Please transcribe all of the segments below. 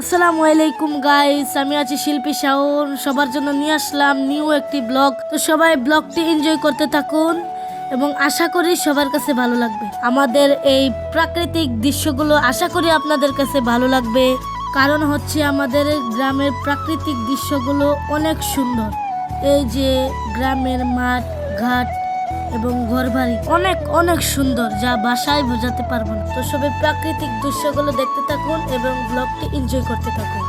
আসসালামু আলাইকুম গাইস আমি আছি শিল্পী শাওন। সবার জন্য নিয়ে আসলাম নিউ একটি ব্লগ তো সবাই ব্লগটি এনজয় করতে থাকুন এবং আশা করি সবার কাছে ভালো লাগবে। আমাদের এই প্রাকৃতিক দৃশ্যগুলো আশা করি আপনাদের কাছে ভালো লাগবে। কারণ হচ্ছে আমাদের গ্রামের প্রাকৃতিক দৃশ্যগুলো অনেক সুন্দর। এই যে গ্রামের মাঠ, ঘাট এবং ঘরবাড়ি অনেক অনেক সুন্দর, যা বাসায় বোঝাতে পারব না। তো সবাই প্রাকৃতিক দৃশ্যগুলো দেখতে থাকুন এবং ব্লগটি এনজয় করতে থাকুন।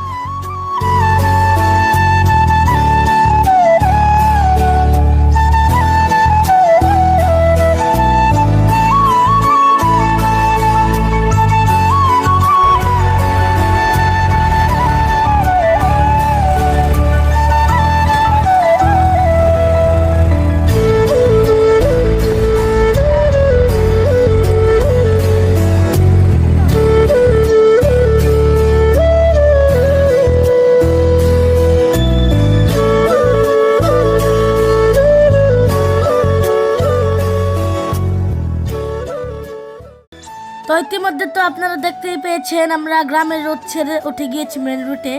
তো ইতিমধ্যে তো আপনারা দেখতেই পেয়েছেন, আমরা গ্রামের রোড ছেড়ে উঠে গিয়েছি মেন রুটে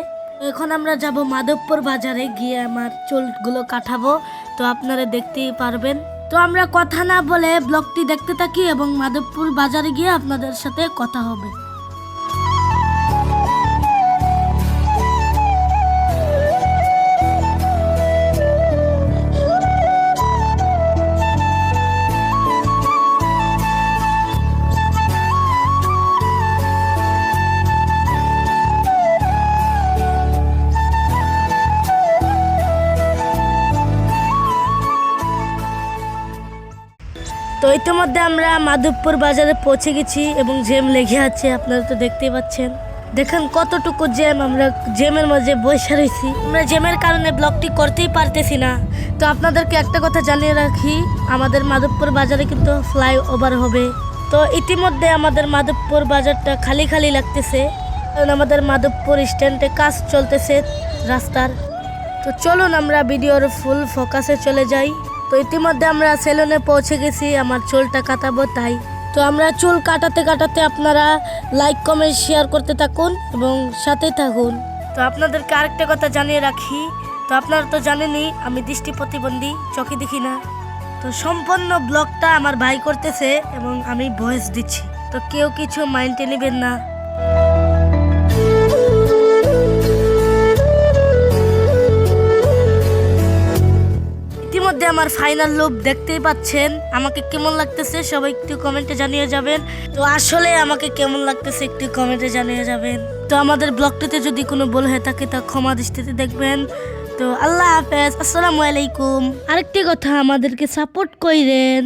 এখন আমরা যাব মাধবপুর বাজারে, গিয়ে আমার চুলগুলো কাটাবো, তো আপনারা দেখতেই পারবেন। তো আমরা কথা না বলে ব্লগটি দেখতে থাকি এবং মাধবপুর বাজারে গিয়ে আপনাদের সাথে কথা হবে। তো ইতিমধ্যে আমরা মাধবপুর বাজারে পৌঁছে গেছি এবং জেম লেগে আছে, আপনারা তো দেখতেই পাচ্ছেন। দেখেন কতটুকু জ্যাম, আমরা জ্যামের মাঝে বসে রয়েছি। আমরা জ্যামের কারণে ব্লগটি করতেই পারতেছি না। তো আপনাদেরকে একটা কথা জানিয়ে রাখি, আমাদের মাধবপুর বাজারে কিন্তু ফ্লাইওভার হবে। তো ইতিমধ্যে আমাদের মাধবপুর বাজারটা খালি খালি লাগতেছে, কারণ আমাদের মাধবপুর স্ট্যান্ডে কাজ চলতেছে রাস্তার। তো চলুন আমরা ভিডিওর ফুল ফোকাসে চলে যাই। তো ইতিমধ্যে আমরা সেলুনে পৌঁছে গেছি, আমার চুলটা কাটাবো তাই। তো আমরা চুল কাটাতে কাটাতে আপনারা লাইক, কমেন্ট, শেয়ার করতে থাকুন এবং সাথে থাকুন। তো আপনাদেরকে আরেকটা কথা জানিয়ে রাখি, তো আপনারা তো জানেনই, আমি দৃষ্টি প্রতিবন্ধী, চোখে দেখি না। তো সম্পূর্ণ ব্লগটা আমার ভাই করতেছে এবং আমি ভয়েস দিচ্ছি। তো কেউ কিছু মাইন্ডে নেবেন না। আমার ফাইনাল লুক দেখতেই পাচ্ছেন। আমাকে কেমন লাগতেছে সবাই একটু কমেন্টে জানিয়ে যাবেন। তো আসলে আমাকে কেমন লাগতেছে একটু কমেন্টে জানিয়ে যাবেন। তো আমাদের ব্লগটিতে যদি কোনো ভুল হয়ে থাকে তা ক্ষমা দৃষ্টিতে দেখবেন। তো আল্লাহ হাফেজ, আসসালামু আলাইকুম। আরেকটি কথা আমাদেরকে সাপোর্ট কইরেন।